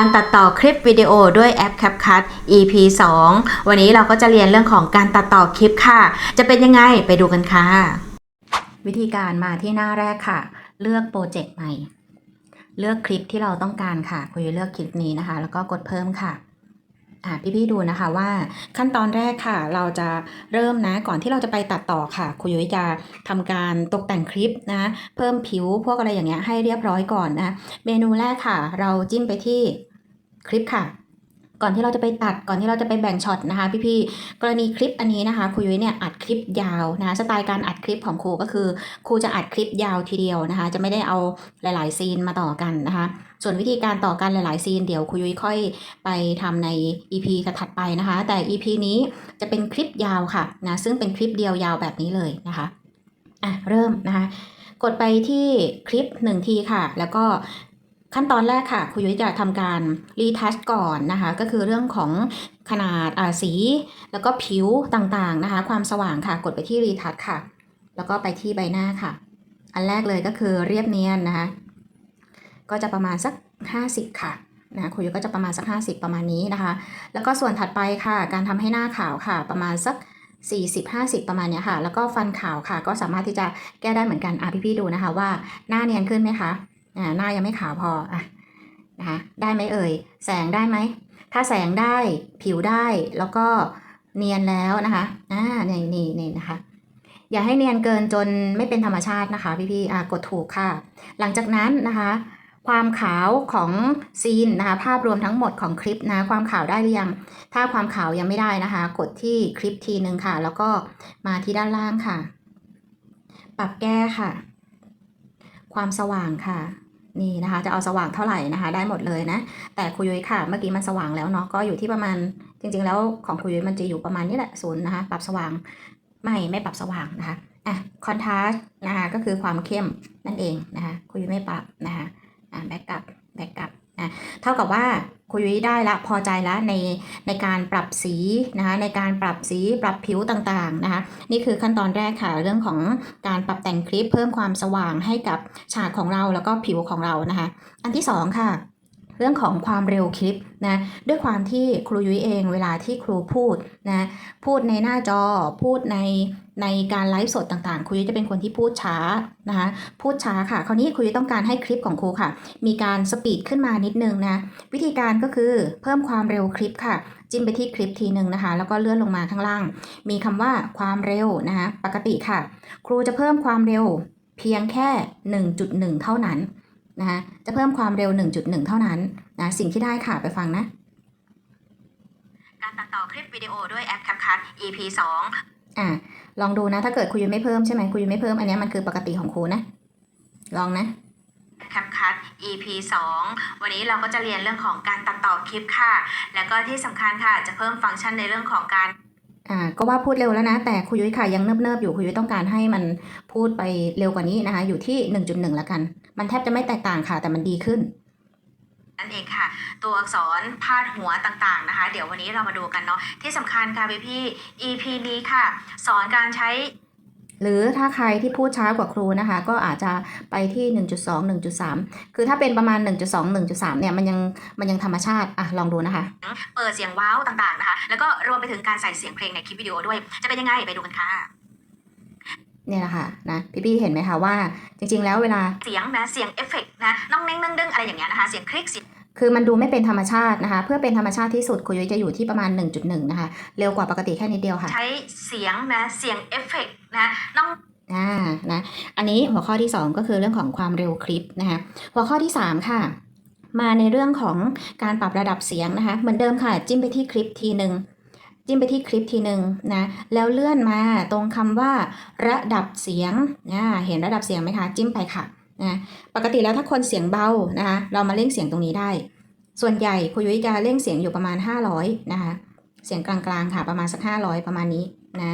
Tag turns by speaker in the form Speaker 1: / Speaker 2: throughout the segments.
Speaker 1: การตัดต่อคลิปวิดีโอด้วยแอป CapCut EP 2 วันนี้เราก็จะเรียนเรื่องของการตัดต่อคลิปค่ะ จะเป็นยังไงไปดูกันค่ะ วิธีการมาที่หน้าแรกค่ะ เลือกโปรเจกต์ใหม่ เลือกคลิปที่เราต้องการค่ะคุยเลือกคลิปนี้นะคะ แล้วก็กดเพิ่มค่ะอ่าพี่ๆดูนะคะว่าขั้นตอนแรกค่ะ เราจะเริ่มนะก่อนที่เราจะไปตัดต่อค่ะคุยยุ้ยจะทำการตกแต่งคลิปนะเพิ่มผิวพวกอะไรอย่างเงี้ยให้เรียบร้อยก่อนนะเมนูแรกค่ะ เราจิ้มไปที่ คลิปค่ะ ก่อนที่เราจะไปตัดก่อนที่เราจะไปแบ่งช็อตนะคะ พี่ๆกรณีคลิปอันนี้นะคะครูยุ้ยเนี่ยอัดคลิปยาวนะสไตล์การอัดคลิปของครูก็คือครูจะอัดคลิปยาวทีเดียวนะคะ จะไม่ได้เอาหลาย ๆ ซีนมาต่อกันนะคะ ส่วนวิธีการต่อกันหลาย ๆ ซีนเดี๋ยวครูยุ้ยค่อยไปทำใน EP ถัดไปนะคะ แต่ EP นี้จะเป็นคลิปยาวค่ะนะซึ่งเป็นคลิปเดียวยาวแบบนี้เลยนะคะอะเริ่มนะคะกดไปที่คลิปหนึ่งทีค่ะ แล้วก็ ขั้นตอนแรกค่ะครูยุ้ยจะทำการรีทัชก่อนนะคะ ก็คือเรื่องของขนาดอ่าสี แล้วก็ผิวต่างๆนะคะ ความสว่างค่ะ กดไปที่รีทัชค่ะ แล้วก็ไปที่ใบหน้าค่ะ อันแรกเลยก็คือเรียบเนียนนะคะ ก็จะประมาณสัก 50 ค่ะนะครูยุ้ยก็จะประมาณสัก 50 ประมาณนี้นะคะ แล้วก็ส่วนถัดไปค่ะ การทำให้หน้าขาวค่ะ ประมาณสัก40-50 ประมาณเนี้ยค่ะ แล้วก็ฟันขาวค่ะ ก็สามารถที่จะแก้ได้เหมือนกันอะพี่ๆดูนะคะว่าหน้าเนียนขึ้นไหมคะ อ่าหน้ายังไม่ขาวพออะนะคะได้ไหมเอ่ย แสงได้ไหม ถ้าแสงได้ผิวได้แล้วก็เนียนแล้วนะคะอ่านี่นี่นี่นะคะ อย่าให้เนียนเกินจนไม่เป็นธรรมชาตินะคะพี่ๆอะกดถูกค่ะ หลังจากนั้นนะคะความขาวของซีนนะคะภาพรวมทั้งหมดของคลิปนะความขาวได้หรือยัง ถ้าความขาวยังไม่ได้นะคะ กดที่คลิปทีหนึ่งค่ะ แล้วก็มาที่ด้านล่างค่ะ ปรับแก้ค่ะ ความสว่างค่ะ นี่นะคะจะเอาสว่างเท่าไหร่นะคะ ได้หมดเลยนะ แต่คุยุ้ยค่ะเมื่อกี้มันสว่างแล้วเนาะก็อยู่ที่ประมาณจริง ๆ แล้วของคุยุ้ยมันจะอยู่ประมาณนี้แหละศูนย์นะคะปรับสว่างไม่ไม่ปรับสว่างนะคะอะคอนทราสต์นะคะก็คือความเข้มนั่นเองนะคะคุยยุ้ยไม่ปรับนะคะอะแบ็กกลับแบ็กกลับ อะเท่ากับว่าคุยยุ้ยได้ละพอใจแล้วในในการปรับสีนะคะในการปรับสีปรับผิวต่างๆนะคะนี่คือขั้นตอนแรกค่ะเรื่องของการปรับแต่งคลิปเพิ่มความสว่างให้กับฉากของเราแล้วก็ผิวของเรานะคะ อันที่สองค่ะ เรื่องของความเร็วคลิปนะด้วยความที่ครูยุ้ยเองเวลาที่ครูพูดนะพูดในหน้าจอพูดในในการไลฟ์สดต่างๆ ครูยุ้ยจะเป็นคนที่พูดช้านะคะพูดช้าค่ะคราวนี้ครูยุ้ยต้องการให้คลิปของครูค่ะ มีการสปีดขึ้นมานิดนึงนะวิธีการก็คือเพิ่มความเร็วคลิปค่ะ จิ้มไปที่คลิปทีหนึ่งนะคะ แล้วก็เลื่อนลงมาข้างล่าง มีคำว่าความเร็วนะคะปกติค่ะ ครูจะเพิ่มความเร็วเพียงแค่ 1.1 เท่านั้น นะคะจะเพิ่มความเร็ว 1.1 เท่านั้นนะสิ่งที่ได้ค่ะไปฟังนะ การตัดต่อคลิปวิดีโอด้วยแอป CapCut EP 2อะลองดูนะถ้าเกิดครูยังไม่เพิ่มใช่ไหมครูยังไม่เพิ่มอันเนี้ยมันคือปกติของครูนะ ลองนะ CapCut EP 2 วันนี้เราก็จะเรียนเรื่องของการตัดต่อคลิปค่ะ แล้วก็ที่สำคัญค่ะจะเพิ่มฟังก์ชันในเรื่องของการอ่าก็ว่าพูดเร็วแล้วนะ แต่ครูยุ้ยค่ะยังเนิบๆอยู่ครูยุ้ยต้องการให้มันพูดไปเร็วกว่านี้นะคะ อยู่ที่ 1.1 แล้วกัน มันแทบจะไม่แตกต่างค่ะ แต่มันดีขึ้นนั่นเองค่ะ ตัวอักษรพาดหัวต่างๆนะคะ เดี๋ยววันนี้เรามาดูกันเนาะที่สำคัญค่ะพี่พี่ๆ EP นี้ค่ะ สอนการใช้ หรือถ้าใครที่พูดช้ากว่าครูนะคะ ก็อาจจะไปที่ 1.2 1.3 คือถ้าเป็นประมาณ 1.2 1.3 เนี่ยมันยังมันยังธรรมชาติอะลองดูนะคะ เปิดเสียงว้าวต่างๆนะคะ แล้วก็รวมไปถึงการใส่เสียงเพลงในคลิปวิดีโอด้วย จะเป็นยังไงไปดูกันค่ะ เนี่ยแหละค่ะนะพี่ๆเห็นไหมคะว่า จริง ๆ แล้วเวลาเสียงนะเสียงเอฟเฟกต์นะน้องเน่งนึ่งดึงอะไรอย่างเงี้ยนะคะเสียงคลิกเสียงคือมันดูไม่เป็นธรรมชาตินะคะ เพื่อเป็นธรรมชาติที่สุดคุยยุ้ยจะอยู่ที่ประมาณ 1.1 นะคะ เร็วกว่าปกติแค่นิดเดียวค่ะ ใช้เสียงนะเสียงเอฟเฟกต์นะน้องอ่านะอันนี้หัวข้อที่ 2 ก็คือเรื่องของความเร็วคลิปนะคะหัวข้อที่ 3 ค่ะ มาในเรื่องของการปรับระดับเสียงนะคะ เหมือนเดิมค่ะจิ้มไปที่คลิปทีหนึ่ง จิ้มไปที่คลิปทีหนึ่งนะแล้วเลื่อนมาตรงคำว่า ระดับเสียงนะเห็นระดับเสียงไหมคะ จิ้มไปค่ะนะปกติแล้วถ้าคนเสียงเบานะคะเรามาเร่งเสียงตรงนี้ได้ ส่วนใหญ่ครูยุ้ยจะเร่งเสียงอยู่ประมาณ 500นะคะเสียงกลางๆค่ะประมาณสัก 500 ประมาณนี้นะ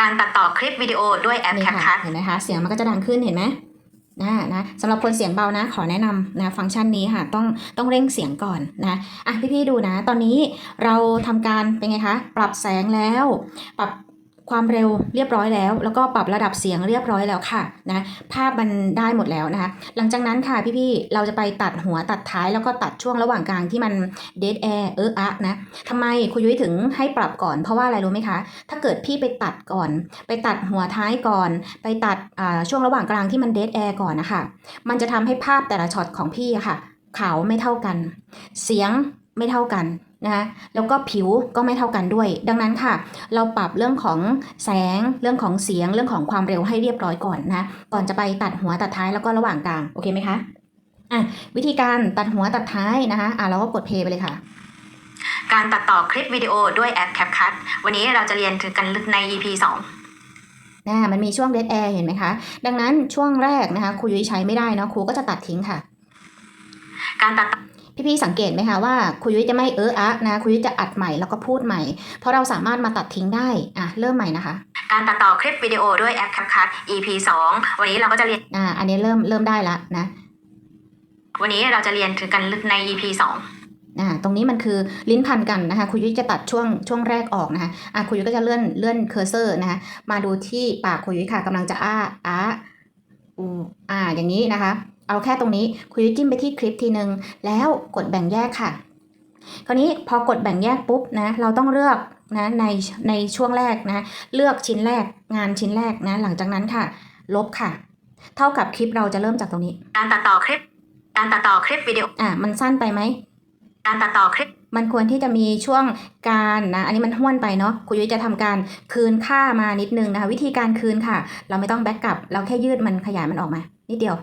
Speaker 1: การตัดต่อคลิปวิดีโอด้วยแอป CapCut เห็นไหมคะเสียงมันก็จะดังขึ้นเห็นไหม นะนะสำหรับคนเสียงเบานะ ขอแนะนำนะฟังก์ชันนี้ค่ะ ต้องต้องเร่งเสียงก่อนนะอะพี่ๆดูนะ ตอนนี้เราทำการเป็นไงคะ ปรับแสงแล้ว ปรับ ความเร็วเรียบร้อยแล้ว แล้วก็ปรับระดับเสียงเรียบร้อยแล้วค่ะนะภาพมันได้หมดแล้วนะคะหลังจากนั้นค่ะพี่ๆเราจะไปตัดหัวตัดท้ายแล้วก็ตัดช่วงระหว่างกลางที่มันเด a แอร์เอออะนะทำไมครูยุ้ยถึงให้ปรับก่อนเพราะว่าอะไรรู้ไหมคะ ถ้าเกิดพี่ไปตัดก่อน ไปตัดหัวท้ายก่อน ไปตัดอ่าช่วงระหว่างกลางที่มันเด a แอร์ก่อนนะคะมันจะทำให้ภาพแต่ละช็อตของพี่อะค่ะขาวไม่เท่ากัน เสียงไม่เท่ากัน นะคะแล้วก็ผิวก็ไม่เท่ากันด้วย ดังนั้นค่ะ เราปรับเรื่องของแสงเรื่องของเสียงเรื่องของความเร็วให้เรียบร้อยก่อนนะก่อนจะไปตัดหัวตัดท้ายแล้วก็ระหว่างกลางโอเคไหมคะอะวิธีการตัดหัวตัดท้ายนะคะอะเราก็กดเพลย์ไปเลยค่ะการตัดต่อคลิปวิดีโอด้วยแอป CapCut วันนี้เราจะเรียนถึงกันลึกใน EP 2นะมันมีช่วง dead air เห็นไหมคะ ดังนั้นช่วงแรกนะคะครูยุ้ยใช้ไม่ได้เนาะครูก็จะตัดทิ้งค่ะ การตัด พี่ๆสังเกตไหมคะว่าครูยุ้ยจะไม่เอออะนะครูยุ้ยจะอัดใหม่แล้วก็พูดใหม่ เพราะเราสามารถมาตัดทิ้งได้อะเริ่มใหม่นะคะ การตัดต่อคลิปวิดีโอด้วยแอป CapCut EP 2 วันนี้เราก็จะเรียนอ่าอันนี้เริ่มเริ่มได้ละนะ วันนี้เราจะเรียนถึงกันลึกใน EP 2อ่าตรงนี้มันคือลิ้นพันกันนะคะครูยุ้ยจะตัดช่วงช่วงแรกออกนะคะอะครูยุ้ยก็จะเลื่อนเลื่อนเคอร์เซอร์นะคะมาดูที่ปากครูยุ้ยค่ะกำลังจะอ้าอ้าอูอ่าอย่างนี้นะคะ เอาแค่ตรงนี้ครูยุ้ยจิ้มไปที่คลิปทีนึงแล้วกดแบ่งแยกค่ะ คราวนี้พอกดแบ่งแยกปุ๊บนะเราต้องเลือกนะในในช่วงแรกนะเลือกชิ้นแรกงานชิ้นแรกนะหลังจากนั้นค่ะ ลบค่ะ เท่ากับคลิปเราจะเริ่มจากตรงนี้ การตัดต่อคลิป การตัดต่อคลิปวิดีโออะมันสั้นไปไหมการตัดต่อคลิปมันควรที่จะมีช่วงการนะ อันนี้มันห้วนไปเนาะครูยุ้ยจะทำการคืนค่ามานิดนึงนะคะ วิธีการคืนค่ะ เราไม่ต้องแบ็กกลับ เราแค่ยืดมันขยายมันออกมา นิดเดียว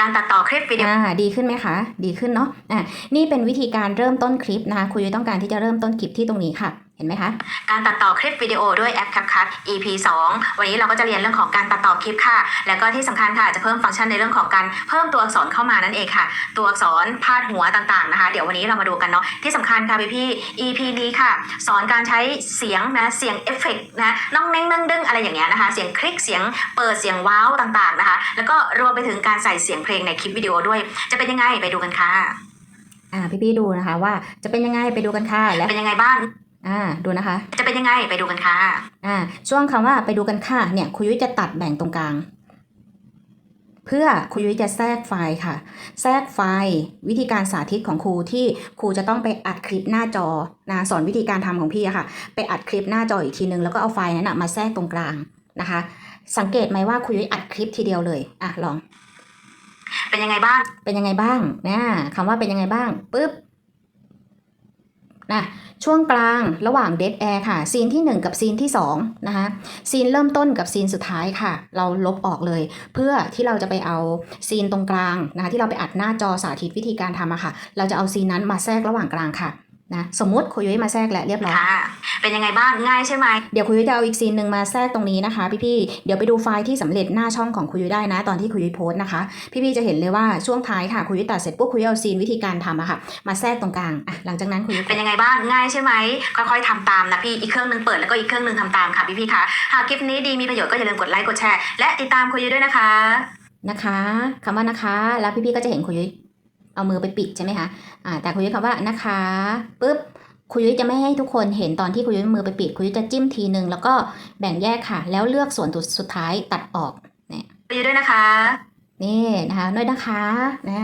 Speaker 1: การตัดต่อคลิปวิดีโออ่าดีขึ้นไหมคะ ดีขึ้นเนาะอะนี่เป็นวิธีการเริ่มต้นคลิปนะคะคุณยุ้ยต้องการที่จะเริ่มต้นคลิปที่ตรงนี้ค่ะ เห็นไหมคะ การตัดต่อคลิปวิดีโอด้วยแอป CapCut EP 2 วันนี้เราก็จะเรียนเรื่องของการตัดต่อคลิปค่ะ แล้วก็ที่สำคัญค่ะจะเพิ่มฟังก์ชันในเรื่องของการเพิ่มตัวอักษรเข้ามานั่นเองค่ะ ตัวอักษรพาดหัวต่างๆนะคะ เดี๋ยววันนี้เรามาดูกันเนาะ ที่สำคัญค่ะพี่พี่ๆ EP นี้ค่ะ สอนการใช้เสียงนะเสียงเอฟเฟกต์นะน้องเน่งนั่งดึงอะไรอย่างเงี้ยนะคะ เสียงคลิกเสียงเปิดเสียงว้าวต่างๆนะคะ แล้วก็รวมไปถึงการใส่เสียงเพลงในคลิปวิดีโอด้วย จะเป็นยังไงไปดูกันค่ะ อ่าพี่ๆดูนะคะว่าจะเป็นยังไงไปดูกันค่ะและเป็นยังไงบ้าง อ่าดูนะคะ จะเป็นยังไงไปดูกันค่ะอ่าช่วงคำว่าไปดูกันค่ะเนี่ยครูยุ้ยจะตัดแบ่งตรงกลาง เพื่อครูยุ้ยจะแทรกไฟล์ค่ะ แทรกไฟล์วิธีการสาธิตของครูที่ครูจะต้องไปอัดคลิปหน้าจอนะสอนวิธีการทำของพี่อะค่ะ ไปอัดคลิปหน้าจออีกทีนึงแล้วก็เอาไฟล์นั้นนะมาแทรกตรงกลางนะคะ สังเกตไหมว่าครูยุ้ยอัดคลิปทีเดียวเลยอะลอง เป็นยังไงบ้าง เป็นยังไงบ้างนะคำว่าเป็นยังไงบ้างปุ๊บ นะช่วงกลางระหว่างเดดแอร์ค่ะ ซีนที่ 1 กับซีนที่2นะคะซีนเริ่มต้นกับซีนสุดท้ายค่ะ เราลบออกเลย เพื่อที่เราจะไปเอาซีนตรงกลางนะคะที่เราไปอัดหน้าจอสาธิตวิธีการทำอะค่ะ เราจะเอาซีนนั้นมาแทรกระหว่างกลางค่ะ นะสมมติคุยยุ้ยมาแทรกแล้วเรียบร้อยเป็นยังไงบ้างง่ายใช่ไหมเดี๋ยวคุยยุ้ยจะเอาอีกซีนหนึ่งมาแทรกตรงนี้นะคะพี่ๆเดี๋ยวไปดูไฟล์ที่สำเร็จหน้าช่องของคุยยุ้ยได้นะ ตอนที่คุยยุ้ยโพสต์นะคะ พี่ๆจะเห็นเลยว่าช่วงท้ายค่ะคุยยุ้ยตัดเสร็จปุ๊บคุยยุ้ยเอาซีนวิธีการทำอะค่ะ มาแทรกตรงกลางอะหลังจากนั้นคุยยุ้ยเป็นยังไงบ้างง่ายใช่ไหมค่อยๆทำตามนะพี่อีกเครื่องหนึงเปิดแล้วก็อีกเครื่องหนึงทำตามค่ะพี่ๆคะหากคลิปนี้ดีมีประโยชน์ก็อย่าลืมกดไลค์กดแชร์และติดตามคุยยุ้ยด้วยนะคะนะคะคำว่านะคะ แล้วพี่ๆก็จะเห็นคุยยุ้ย เอามือไปปิดใช่ไหมคะอ่าแต่คุยยุ้ยคำว่านะคะปุ๊บคุยยุ้ยจะไม่ให้ทุกคนเห็นตอนที่คุยยุ้ยมือไปปิดคุยยุ้ยจะจิ้มทีหนึ่งแล้วก็แบ่งแยกค่ะ แล้วเลือกส่วนสุดท้ายตัดออกเนี่ยคุยยุ้ยด้วยนะคะ นี่นะคะด้วยนะคะนะ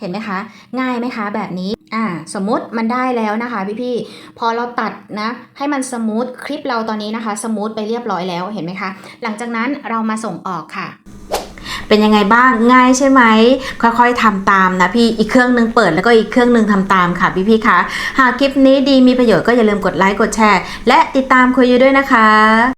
Speaker 1: เห็นไหมคะ ง่ายไหมคะแบบนี้อ่าสมมุติมันได้แล้วนะคะพี่ๆพอเราตัดนะให้มันสมูทคลิปเราตอนนี้นะคะ สมูทไปเรียบร้อยแล้วเห็นไหมคะ หลังจากนั้นเรามาส่งออกค่ะ เป็นยังไงบ้างง่ายใช่ไหมค่อยๆทำตามนะพี่อีกเครื่องหนึงเปิดแล้วก็อีกเครื่องหนึงทำตามค่ะพี่ๆคะหากคลิปนี้ดีมีประโยชน์ก็อย่าลืมกดไลค์กดแชร์ และติดตามคุยอยู่ด้วยนะคะ